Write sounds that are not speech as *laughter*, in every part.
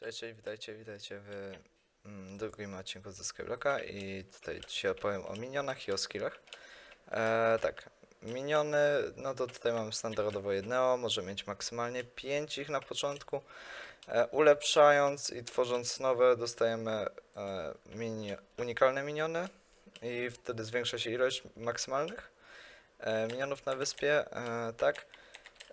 Cześć, cześć, witajcie, witajcie w mm, drugim odcinku ze Skyblocka i tutaj dzisiaj opowiem o minionach i o skillach. E, tak, miniony, no to tutaj mamy standardowo jednego, może mieć maksymalnie 5 ich na początku. E, ulepszając i tworząc nowe dostajemy e, mini, unikalne miniony i wtedy zwiększa się ilość maksymalnych e, minionów na wyspie, e, tak.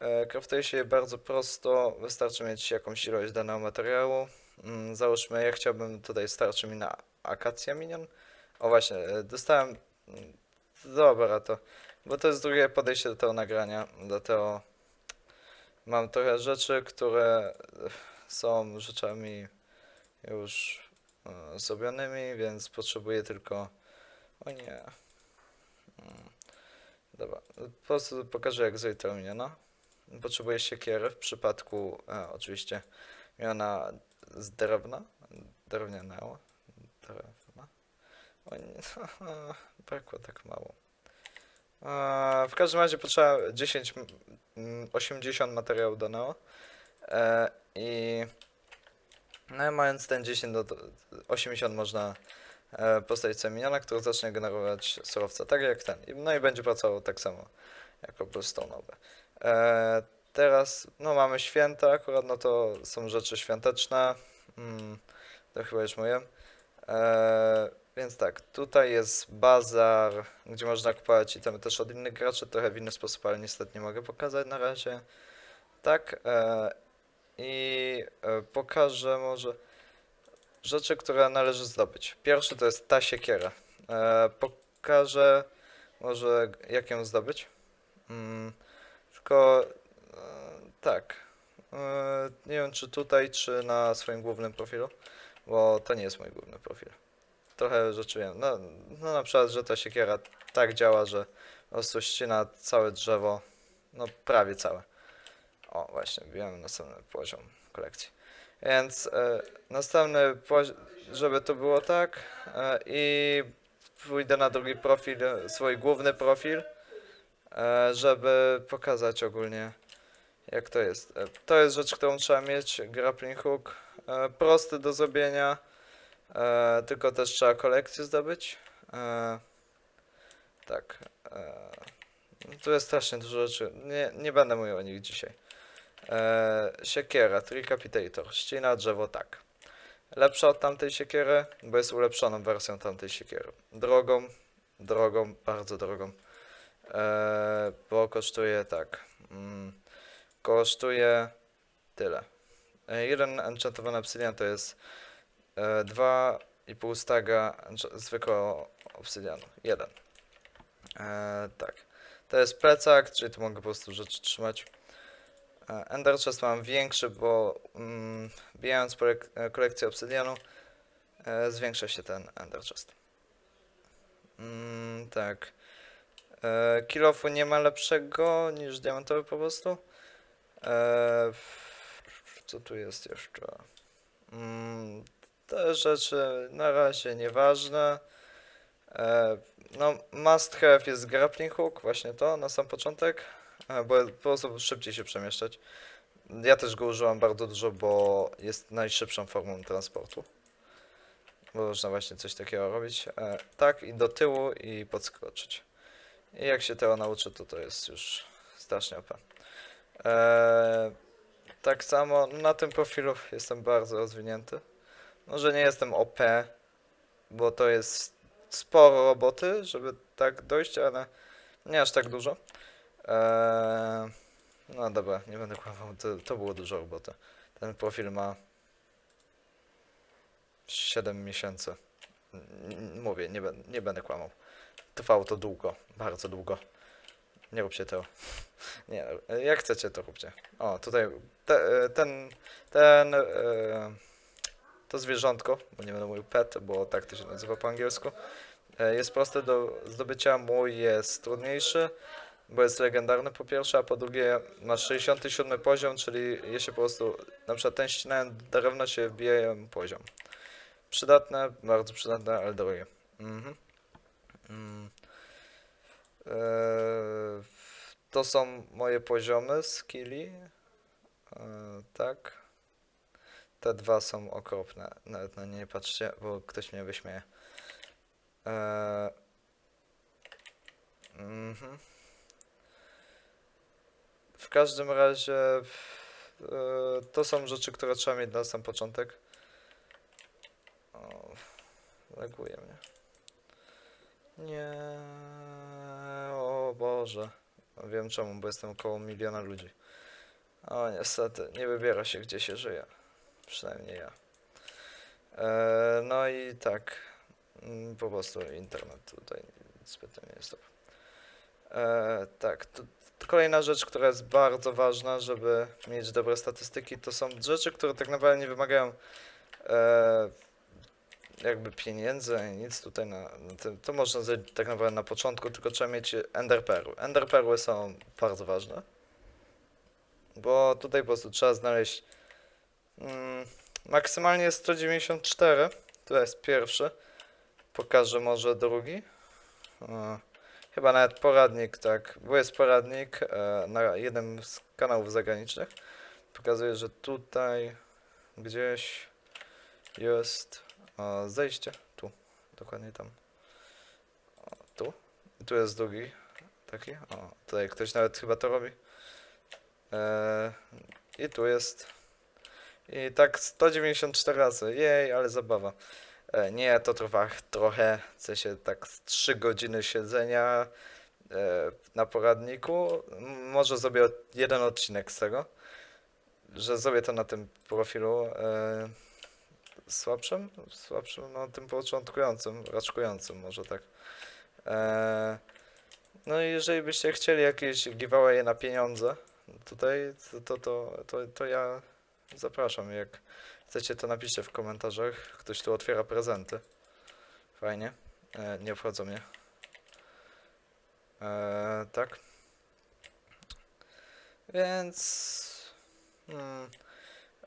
E, Kraftuje się je bardzo prosto, wystarczy mieć jakąś ilość danego materiału. Mm, Załóżmy, ja chciałbym, tutaj starczy mi na akacja minion. O właśnie, e, dostałem, mm, dobra to, bo to jest drugie podejście do tego nagrania, dlatego mam trochę rzeczy, które są rzeczami już e, zrobionymi, więc potrzebuję tylko, o nie, Mm, dobra, po prostu pokażę jak zrobić tego miniona. Potrzebujesz siekierę w przypadku e, oczywiście miana z drewna, drewnianego, drewna. O nie, *laughs* brakło tak mało. E, w każdym razie potrzeba 10, mm, 80 materiału danego e, i no mając ten 10 do do 80 można e, postawić sobie miniona, który zacznie generować surowce, tak jak ten. No i będzie pracował tak samo jako bluestone'owy. E, teraz, no mamy święta akurat, no to są rzeczy świąteczne. Mm, to chyba już mówię. E, więc tak, tutaj jest bazar, gdzie można kupować itemy też od innych graczy, trochę w inny sposób, ale niestety nie mogę pokazać na razie. Tak, e, i e, pokażę może rzeczy, które należy zdobyć. Pierwszy to jest ta siekiera. E, pokażę może jak ją zdobyć. Mm, tylko e, tak. E, nie wiem czy tutaj, czy na swoim głównym profilu, bo to nie jest mój główny profil. Trochę rzeczy wiem. No, no na przykład, że ta siekiera tak działa, że po prostu ścina całe drzewo, no prawie całe. O, właśnie, bijemy następny poziom kolekcji. Więc e, następny poziom, żeby to było tak e, i pójdę na drugi profil, swój główny profil, żeby pokazać ogólnie jak to jest. E, To jest rzecz, którą trzeba mieć, grappling hook, e, prosty do zrobienia, e, tylko też trzeba kolekcję zdobyć. E, tak. E, tu jest strasznie dużo rzeczy, nie, nie będę mówił o nich dzisiaj. E, siekiera, Tricapitator, ścina drzewo, tak. Lepsza od tamtej siekiery, bo jest ulepszoną wersją tamtej siekiery. Drogą, drogą, bardzo drogą. E, bo kosztuje tak. Mm, kosztuje tyle. E, jeden enchantowany obsydian to jest e, 2,5 staga zwykłego obsydianu. Jeden. E, tak. To jest plecak, czyli tu mogę po prostu rzeczy trzymać. Ender chest mam większy, bo mm, bijając e, kolekcję obsydianu e, zwiększa się ten Ender chest. Mm, tak. E, kilofu nie ma lepszego niż diamentowy po prostu. E, co tu jest jeszcze? Mm, te rzeczy na razie nieważne. E, no, must have jest grappling hook, właśnie to na sam początek, bo po prostu szybciej się przemieszczać. Ja też go użyłam bardzo dużo, bo jest najszybszą formą transportu. Można właśnie coś takiego robić. Tak, i do tyłu, i podskoczyć. I jak się tego nauczy, to to jest już strasznie OP. E, tak samo na tym profilu jestem bardzo rozwinięty. Może nie jestem OP, bo to jest sporo roboty, żeby tak dojść, ale nie aż tak dużo. Eee, no dobra, nie będę kłamał, to, to było dużo roboty. Ten profil ma 7 miesięcy. N- Mówię, nie, nie będę kłamał. Trwało to długo, bardzo długo. Nie róbcie tego. *laughs* Nie, jak chcecie, to róbcie. O, tutaj te, ten, ten, e, to zwierzątko, bo nie będę mówił pet, bo tak to się nazywa po angielsku, e, jest proste do zdobycia, mój jest trudniejszy, bo jest legendarny po pierwsze, a po drugie ma 67 poziom, czyli jeśli po prostu na przykład ten ścinając drewno się wbije poziom. Przydatne, bardzo przydatne, ale drogie. Mhm. Mm. Eee, to są moje poziomy skilli. Eee, tak. te dwa są okropne. Nawet na nie patrzcie, bo ktoś mnie wyśmieje. Eee, mhm. W każdym razie e, to są rzeczy, które trzeba mieć na sam początek. Laguje mnie. Nie. O Boże. Wiem czemu, bo jestem około miliona ludzi. O niestety, nie wybiera się gdzie się żyje. Przynajmniej ja. E, no i tak. mm, Po prostu internet tutaj zbytnio nie jest dobry. E, tak, tu, kolejna rzecz, która jest bardzo ważna, żeby mieć dobre statystyki, to są rzeczy, które tak naprawdę nie wymagają e, jakby pieniędzy, nic tutaj na, tym. To można zrobić tak naprawdę na początku, tylko trzeba mieć enderperły. Enderperły są bardzo ważne, bo tutaj po prostu trzeba znaleźć mm, maksymalnie 194, to jest pierwszy, pokażę może drugi. E, Chyba nawet poradnik, tak, bo jest poradnik e, na jednym z kanałów zagranicznych. Pokazuje, że tutaj gdzieś jest zejście. Tu, dokładnie tam. O, tu. Tu jest drugi taki. O, tutaj ktoś nawet chyba to robi. E, I tu jest. I tak 194 razy. Jej, ale zabawa. E, Nie, to trwa trochę, w sensie tak z 3 godziny siedzenia e, na poradniku. Może zrobię jeden odcinek z tego, że zrobię to na tym profilu e, słabszym, słabszym, no tym początkującym, raczkującym może tak. E, No i jeżeli byście chcieli jakieś giveaway na pieniądze, tutaj, to, to, to, to, to ja zapraszam, jak chcecie, to napiszcie w komentarzach. Ktoś tu otwiera prezenty. Fajnie. E, nie obchodzą mnie. E, tak. Więc. Hmm,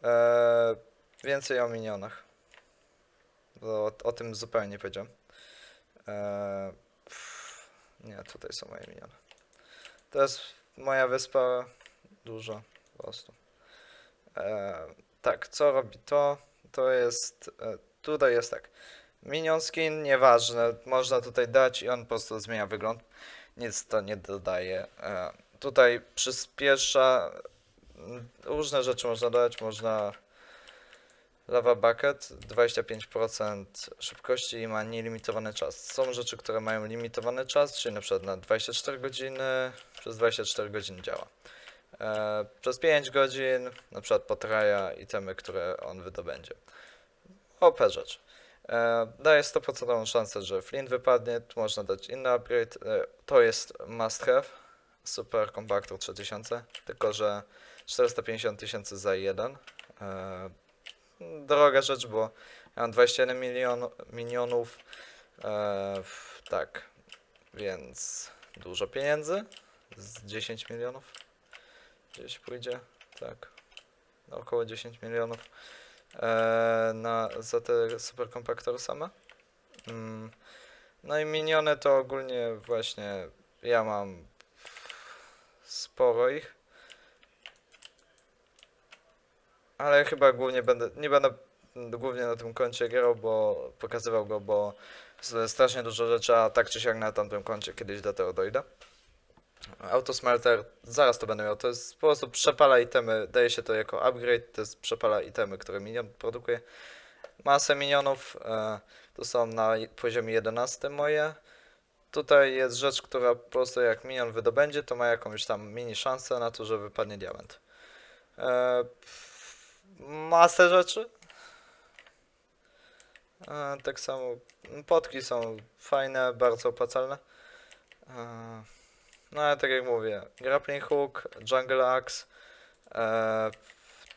e, więcej o minionach. O, o tym zupełnie nie powiedziałem. E, pff, nie, tutaj są moje miniony. To jest moja wyspa duża po prostu. E, tak, co robi to? To jest. E, tutaj jest tak. Minion skin, nieważne. Można tutaj dać i on po prostu zmienia wygląd. Nic to nie dodaje. E, tutaj przyspiesza. Różne rzeczy można dać. Można. Lava Bucket 25% szybkości i ma nielimitowany czas. Są rzeczy, które mają limitowany czas, czyli na przykład na 24 godziny, przez 24 godziny działa. E, przez 5 godzin, na przykład potraja itemy, które on wydobędzie. OP rzecz. E, daje 100% szansę, że flint wypadnie, tu można dać inny upgrade. E, to jest must have, super kompaktor 3000, tylko że 450 tysięcy za jeden. E, droga rzecz, bo ja mam 21 milion, milionów, e, tak, więc dużo pieniędzy, z 10 milionów gdzieś pójdzie, tak, około 10 milionów e, na, za te superkompaktory same. Mm. No i miniony to ogólnie właśnie ja mam sporo ich. Ale chyba głównie będę, nie będę głównie na tym koncie grał, bo pokazywał go, bo strasznie dużo rzeczy, a tak czy siak na tamtym koncie kiedyś do tego dojdę. Autosmelter, zaraz to będę miał, to jest po prostu przepala itemy, daje się to jako upgrade, to jest przepala itemy, które minion produkuje. Masę minionów, e, to są na poziomie 11 moje. Tutaj jest rzecz, która po prostu jak minion wydobędzie, to ma jakąś tam mini szansę na to, że wypadnie diament. Masę rzeczy. E, tak samo potki są fajne, bardzo opłacalne. E, no ale tak jak mówię, grappling hook, jungle axe, e,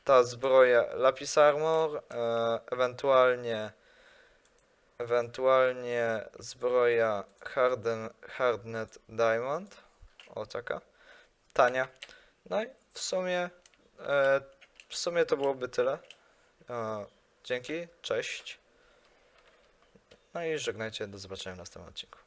ta zbroja lapis armor, ewentualnie ewentualnie zbroja harden, hardnet diamond, o taka, tania. No i w sumie e, w sumie to byłoby tyle. E, dzięki, cześć. No i żegnajcie, do zobaczenia w następnym odcinku.